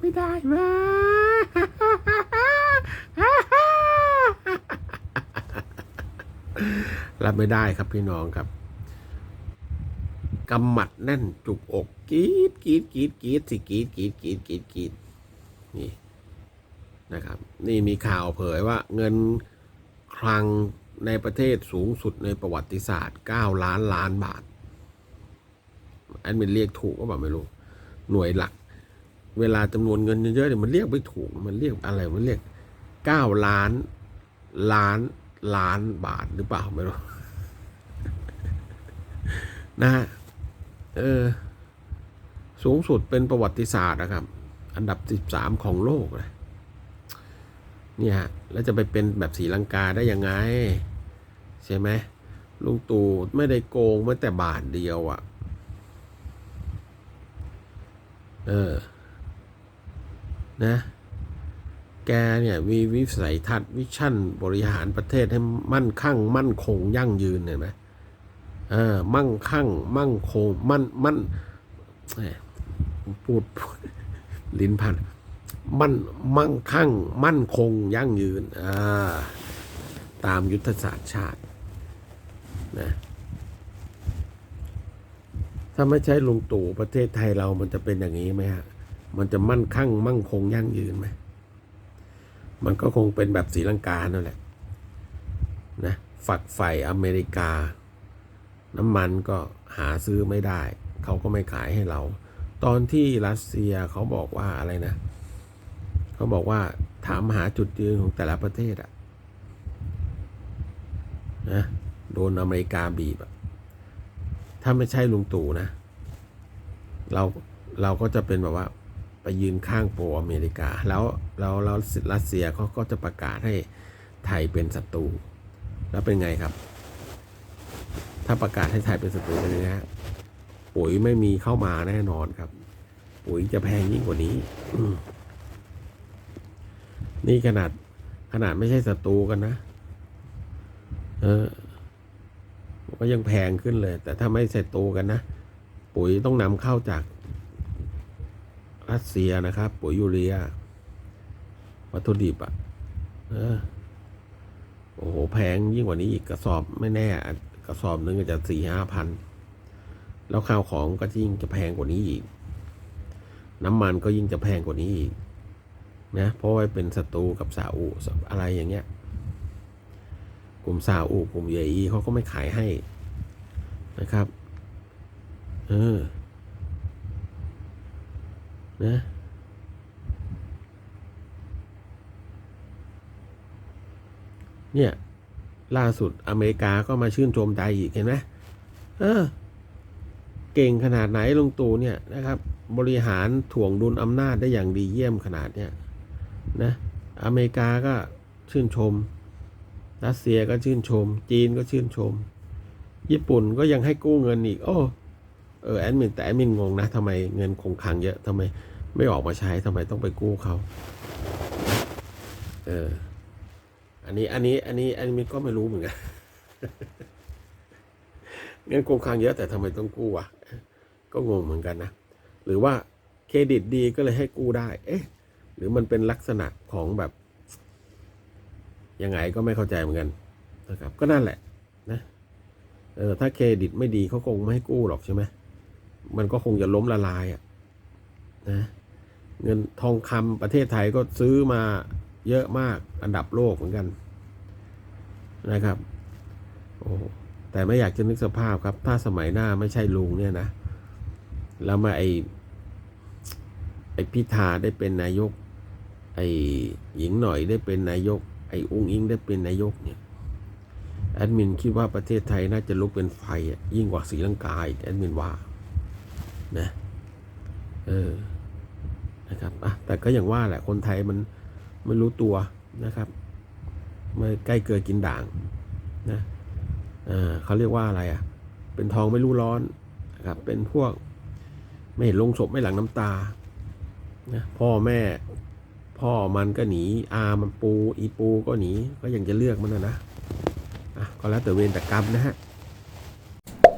ไม่ได้มารับไม่ได้ครับพี่น้องครับกำหมัดแน่นจุกอกกรีดกรีดกรีดกรีดสิกรีดกรีดกรีดกรีดกรีดนี่นะครับ นี่มีข่าวเผยว่าเงินคลังในประเทศสูงสุดในประวัติศาสตร์ 9 ล้านล้านบาทอันเป็นเรียกถูกก็แบอกไม่รู้ หน่วยหลัก เวลาจำนวนเงินเยอะๆเนี่ยมันเรียกไม่ถูกมันเรียกอะไรมันเรียกเก้าล้าน ล้านล้านบาทหรือเปล่าไม่รู้นะฮะเออสูงสุดเป็นประวัติศาสตร์นะครับ อันดับสิบสามของโลกเลยเนี่ยฮะแล้วจะไปเป็นแบบสีลังกาได้ยังไง ใช่ไหมลุงตู่ไม่ได้โกงแม้แต่บาทเดียวอะ่ะ เออ นะแกเนี่ยมีวิสัยทัศน์วิชั่นบริหารประเทศให้มั่นคั่ง มั่นคงยั่งยืนเห็นไหมเออมั่งคั่ง มั่งคง มั่นมั่นพูดลิ้นพันมั่นมั่งคั่ง มั่นคงยั่งยืนอ่าตามยุทธศาสตร์ชาตินะถ้าไม่ใช่ลุงตู่ประเทศไทยเรามันจะเป็นอย่างนี้ไหมฮะ มันจะมั่นคั่งมั่งคงยั่งยืนไหม มันก็คงเป็นแบบสีลังกานั่นแหละนะฝักใฝ่อเมริกา น้ำมันก็หาซื้อไม่ได้ เขาก็ไม่ขายให้เรา ตอนที่รัสเซียเขาบอกว่าอะไรนะ เขาบอกว่าถามหาจุดยืนของแต่ละประเทศอะนะโดนอเมริกาบีบอะถ้าไม่ใช่ลุงตู่นะ เราเราก็จะเป็นแบบว่า ไปยืนข้างโปรอเมริกา แล้วแล้วแล้วรัสเซียเขาก็จะประกาศให้ไทยเป็นศัตรูแล้วเป็นไงครับ ถ้าประกาศให้ไทยเป็นศัตรูเป็นไงฮะปุ๋ยไม่มีเข้ามาแน่นอนครับ ปุ๋ยจะแพงยิ่งกว่านี้นี่ขนาดขนาดไม่ใช่ศัตรูกันนะ เออก็ยังแพงขึ้นเลย แต่ถ้าไม่ศัตรูกันนะปุ๋ยต้องนำเข้าจาก รัสเซียนะครับ ปุ๋ยยูเรีย วัตถุดิบอะ่ะเออโอ้โห แพงยิ่งกว่านี้อีกกระสอบไม่แน่ กระสอบนึงอาจจะสี่ห้าพัน แล้วข้าวของก็ยิ่งจะแพงกว่านี้อีก น้ำมันก็ยิ่งจะแพงกว่านี้อีก นะ เพราะว่าเป็นศัตรูกับซาอุอะไรอย่างเงี้ย กลุ่มซาอุกลุ่มเยอีเขาก็ไม่ขายให้นะครับ เออ นะเนี่ย ล่าสุดอเมริกาก็มาชื่นชมไทยอีกเห็นไหมเออ เก่งขนาดไหนลุงตู่เนี่ยนะครับ บริหารถ่วงดุลอำนาจได้อย่างดีเยี่ยมขนาดเนี่ยนะ อเมริกาก็ชื่นชม รัสเซียก็ชื่นชม จีนก็ชื่นชม ญี่ปุ่นก็ยังให้กู้เงินอีก โอ้ เออแอดมินแต่แอดมินงงนะทำไมเงินคงคลังเยอะทำไมไม่ออกมาใช้ทำไมต้องไปกู้เขาเอออันนี้อันนี้อันนี้แอดมินก็ไม่รู้เหมือนกันเงินคงคลังเยอะแต่ทำไมต้องกู้วะก็งงเหมือนกันนะหรือว่าเครดิตดีก็เลยให้กู้ได้ เอ๊ะ หรือมันเป็นลักษณะของแบบยังไงก็ไม่เข้าใจเหมือนกันนะครับ ก็นั่นแหละนะเออถ้าเครดิตไม่ดีเขาคงไม่ให้กู้หรอกใช่ไหม มันก็คงจะล้มละลายอะนะเงินทองคำประเทศไทยก็ซื้อมาเยอะมากอันดับโลกเหมือนกันนะครับ โอ้แต่ไม่อยากจะนึกสภาพครับ ถ้าสมัยหน้าไม่ใช่ลุงเนี่ยนะ แล้วมาไอไอพิธาได้เป็นนายก ไอหญิงหน่อยได้เป็นนายก ไออุ้งอิงได้เป็นนายกเนี่ยแอดมินคิดว่าประเทศไทยน่าจะลุกเป็นไฟยิ่งกว่าศรีลังกาอีกแอดมินว่า นะเออนะครับอะแต่ก็อย่างว่าแหละคนไทยมันไม่รู้ตัวนะครับไม่ใกล้เกลือกินด่างนะเออเขาเรียกว่าอะไรอะ เป็นทองไม่รู้ร้อนนะครับ เป็นพวกไม่เห็นลงศพไม่หลังน้ำตานะพ่อแม่ พ่อมันก็หนีอามันปู อีปูก็หนีก็ยังจะเลือกมันนะนะอะก็แล้วแต่เวรแต่กรรมนะฮะ